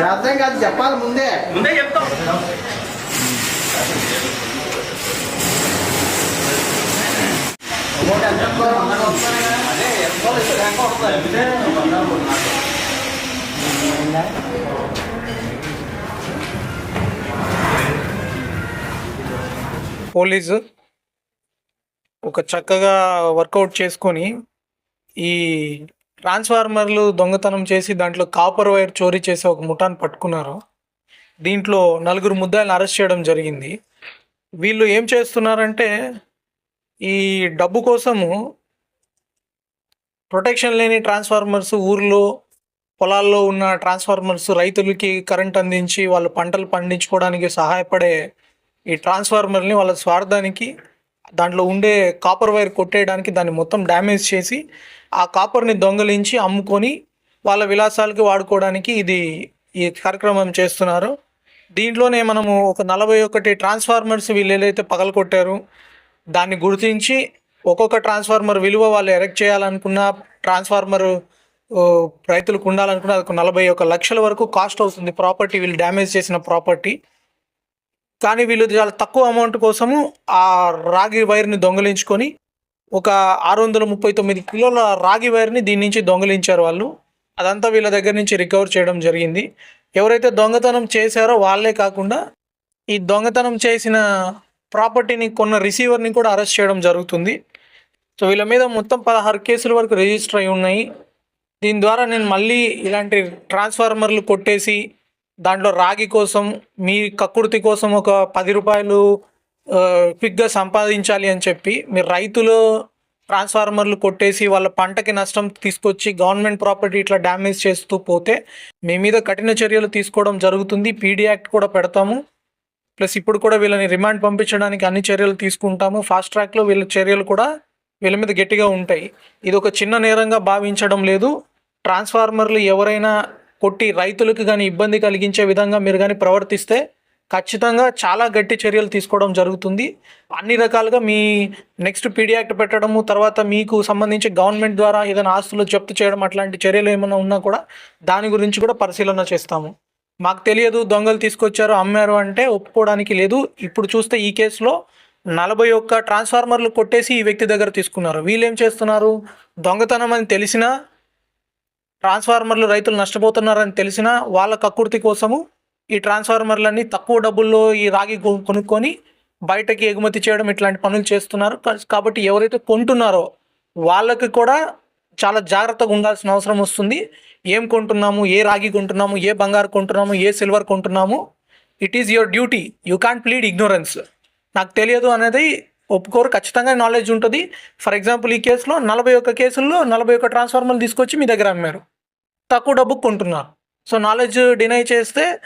చేద్దాం కాదు చెప్పాలి ముందే. ముందే చెప్తాం. పోలీసు ఒక చక్కగా వర్కౌట్ చేసుకొని ఈ ట్రాన్స్ఫార్మర్లు దొంగతనం చేసి దాంట్లో కాపర్ వైర్ చోరీ చేసి ఒక ముఠాన్ని పట్టుకున్నారు. దీంట్లో నలుగురు ముద్దాయిలను అరెస్ట్ చేయడం జరిగింది. వీళ్ళు ఏం చేస్తున్నారంటే ఈ డబ్బు కోసము ప్రొటెక్షన్ లేని ట్రాన్స్ఫార్మర్స్ ఊర్లో పొలాల్లో ఉన్న ట్రాన్స్ఫార్మర్స్ రైతులకి కరెంట్ అందించి వాళ్ళ పంటలు పండించుకోవడానికి సహాయపడే ఈ ట్రాన్స్ఫార్మర్ని వాళ్ళ స్వార్థానికి దాంట్లో ఉండే కాపర్ వైర్ కొట్టేయడానికి దాన్ని మొత్తం డ్యామేజ్ చేసి ఆ కాపర్ని దొంగలించి అమ్ముకొని వాళ్ళ విలాసాలకి వాడుకోవడానికి ఇది ఈ కార్యక్రమం చేస్తున్నారు. దీంట్లోనే మనము ఒక నలభై ఒకటి ట్రాన్స్ఫార్మర్స్ వీళ్ళు ఏదైతే పగలకొట్టారు దాన్ని గుర్తించి ఒక్కొక్క ట్రాన్స్ఫార్మర్ విలువ వాళ్ళు ఎరెక్ట్ చేయాలనుకున్న ట్రాన్స్ఫార్మర్ రైతులకు ఉండాలనుకున్న అది ఒక నలభై ఒక లక్షల వరకు కాస్ట్ అవుతుంది. ప్రాపర్టీ వీళ్ళు డ్యామేజ్ చేసిన ప్రాపర్టీ కానీ వీళ్ళు చాలా తక్కువ అమౌంట్ కోసము ఆ రాగి వైర్ని దొంగలించుకొని ఒక ఆరు వందల ముప్పై తొమ్మిది కిలోల రాగి వైర్ని దీని నుంచి దొంగలించారు వాళ్ళు. అదంతా వీళ్ళ దగ్గర నుంచి రికవర్ చేయడం జరిగింది. ఎవరైతే దొంగతనం చేశారో వాళ్ళే కాకుండా ఈ దొంగతనం చేసిన ప్రాపర్టీని కొన్న రిసీవర్ని కూడా అరెస్ట్ చేయడం జరుగుతుంది. సో వీళ్ళ మీద మొత్తం పదహారు కేసుల వరకు రిజిస్టర్ అయి ఉన్నాయి. దీని ద్వారా నేను మళ్ళీ ఇలాంటి ట్రాన్స్ఫార్మర్లు కొట్టేసి దాంట్లో రాగి కోసం మీ కక్కుర్తి కోసం ఒక పది రూపాయలు క్విక్గా సంపాదించాలి అని చెప్పి మీరు రైతులు ట్రాన్స్ఫార్మర్లు కొట్టేసి వాళ్ళ పంటకి నష్టం తీసుకొచ్చి గవర్నమెంట్ ప్రాపర్టీ ఇట్లా డ్యామేజ్ చేస్తూ పోతే మీ మీద కఠిన చర్యలు తీసుకోవడం జరుగుతుంది. పీడీ యాక్ట్ కూడా పెడతాము. ప్లస్ ఇప్పుడు కూడా వీళ్ళని రిమాండ్ పంపించడానికి అన్ని చర్యలు తీసుకుంటాము. ఫాస్ట్ ట్రాక్లో వీళ్ళ చర్యలు కూడా వీళ్ళ మీద గట్టిగా ఉంటాయి. ఇది ఒక చిన్న నేరంగా భావించడం లేదు. ట్రాన్స్ఫార్మర్లు ఎవరైనా కొట్టి రైతులకు కానీ ఇబ్బంది కలిగించే విధంగా మీరు కానీ ప్రవర్తిస్తే ఖచ్చితంగా చాలా గట్టి చర్యలు తీసుకోవడం జరుగుతుంది. అన్ని రకాలుగా మీ నెక్స్ట్ పీడీ యాక్ట్ పెట్టడము తర్వాత మీకు సంబంధించి గవర్నమెంట్ ద్వారా ఏదైనా ఆస్తులు జప్తు చేయడం అట్లాంటి చర్యలు ఏమైనా ఉన్నా కూడా దాని గురించి కూడా పరిశీలన చేస్తాము. మాకు తెలియదు దొంగలు తీసుకొచ్చారు అమ్మారు అంటే ఒప్పుకోవడానికి లేదు. ఇప్పుడు చూస్తే ఈ కేసులో నలభై ఒక్క ట్రాన్స్ఫార్మర్లు కొట్టేసి ఈ వ్యక్తి దగ్గర తీసుకున్నారు. వీళ్ళు ఏం చేస్తున్నారు? దొంగతనం అని తెలిసినా ట్రాన్స్ఫార్మర్లు రైతులు నష్టపోతున్నారని తెలిసినా వాళ్ళ కక్కుర్తి కోసము ఈ ట్రాన్స్ఫార్మర్లన్నీ తక్కువ డబ్బుల్లో ఈ రాగి కొనుక్కొని బయటకి ఎగుమతి చేయడం ఇట్లాంటి పనులు చేస్తున్నారు. కాబట్టి ఎవరైతే కొంటున్నారో వాళ్ళకి కూడా చాలా జాగ్రత్తగా ఉండాల్సిన అవసరం వస్తుంది. ఏం కొంటున్నాము ఏ రాగి కొంటున్నాము ఏ బంగారు కొంటున్నాము ఏ silver కొంటున్నాము it is your duty you can't plead ignorance నాకు తెలియదు అనేది ఒప్పుకోరు ఖచ్చితంగా నాలెడ్జ్ ఉంటుంది. ఫర్ ఎగ్జాంపుల్ ఈ కేసులో నలభై ఒక్క కేసుల్లో నలభై ఒక్క ట్రాన్స్ఫార్మర్లు తీసుకొచ్చి మీ దగ్గర అమ్మారు. తక్కువ డబ్బుకు కొంటున్నారు. సో నాలెడ్జ్ డినై చేస్తే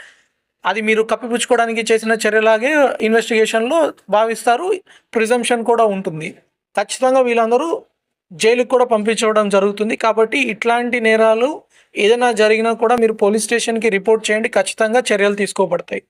అది మీరు కప్పిపుచ్చుకోవడానికి చేసిన చర్యలాగే ఇన్వెస్టిగేషన్లో భావిస్తారు. ప్రిజంప్షన్ కూడా ఉంటుంది. ఖచ్చితంగా వీళ్ళందరూ జైలుకు కూడా పంపించడం జరుగుతుంది. కాబట్టి ఇట్లాంటి నేరాలు ఏదైనా జరిగినా కూడా మీరు పోలీస్ స్టేషన్కి రిపోర్ట్ చేయండి. ఖచ్చితంగా చర్యలు తీసుకోబడతాయి.